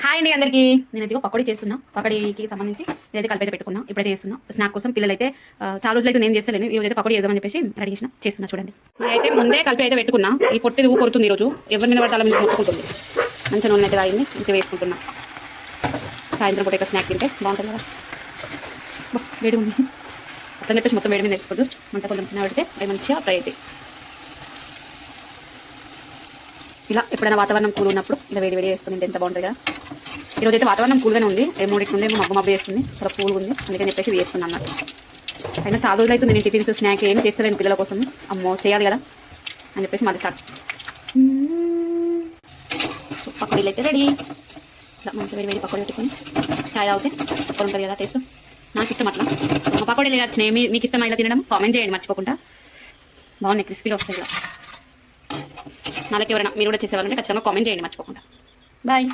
Hi అండి అందరికీ. నేను ఇదిగో పకోడీ చేస్తున్నా. పకోడీకి సంబంధించి ఇదైతే కలిపి అయితే పెట్టుకున్నా. ఇప్పుడైతే చేస్తున్నా. స్నాక్ కోసం పిల్లలైతే చాలా రోజులు అయితే నేను చేస్తలేను. ఈ రోజు అయితే పకోడీ చేద్దామని చెప్పేసి రెడీ చేసిన చేస్తున్నా చూడండి. అయితే ముందే కలిపి అయితే పెట్టుకున్నా. ఈ పొట్టి ఊ కొడుతుంది ఈరోజు. ఎవరి మీద పట్టాల మీద మొత్తుకుంటుంది మంచి నూనె అయితే రాయింది ఇంకా వేసుకుంటున్నా. సాయంత్రం పూట స్నాక్ తింటే బాగుంటుంది కదా. వేడి ఉంది. అట్లా చెప్పేసి మొత్తం వేడి మీద వేసుకోవద్దు. మంట కొంచెం చిన్న పెడితే అవి మంచిగా ఫ్రై అవుతాయి ఇలా ఎప్పుడైనా వాతావరణం కూల్ ఉన్నప్పుడు ఇలా వేడి వేడి వేస్తుంది ఎంత బాగుంటుంది కదా. ఈరోజు అయితే వాతావరణం కూల్గానే ఉంది. ఏ మూడింటి నుండి మబ్బు మబ్బు వేస్తుంది. చాలా కూల్గా ఉంది. అందుకని చెప్పేసి వేస్తున్నాను అన్నమాట అయినా చాలా రోజులు అయితే నేను టిఫిన్స్ స్నాక్ ఏం చేస్తలేను పిల్లల కోసం. అమ్మో చేయాలి కదా అని చెప్పేసి మళ్ళీ స్టార్ట్. పకోడీలు అయితే రెడీ. ఇట్లా మంచిగా వేడి వేడి పకోడీ పెట్టుకొని చాయ్ తాగితే సూపర్ ఉంటుంది కదా టేస్ట్. నాకు ఇష్టం అట్లా. మా పకోడీలు ఇలా వచ్చినాయి మీకు ఇష్టం ఇలా తినడం కామెంట్ చేయండి మర్చిపోకుండా. బాగున్నాయి క్రిస్పీగా వస్తాయి ఇలా. నాలుగు ఎవరైనా మీరు కూడా చేసేవాళ్ళంటే ఖచ్చితంగా కామెంట్ చేయండి మర్చిపోకుండా. బాయ్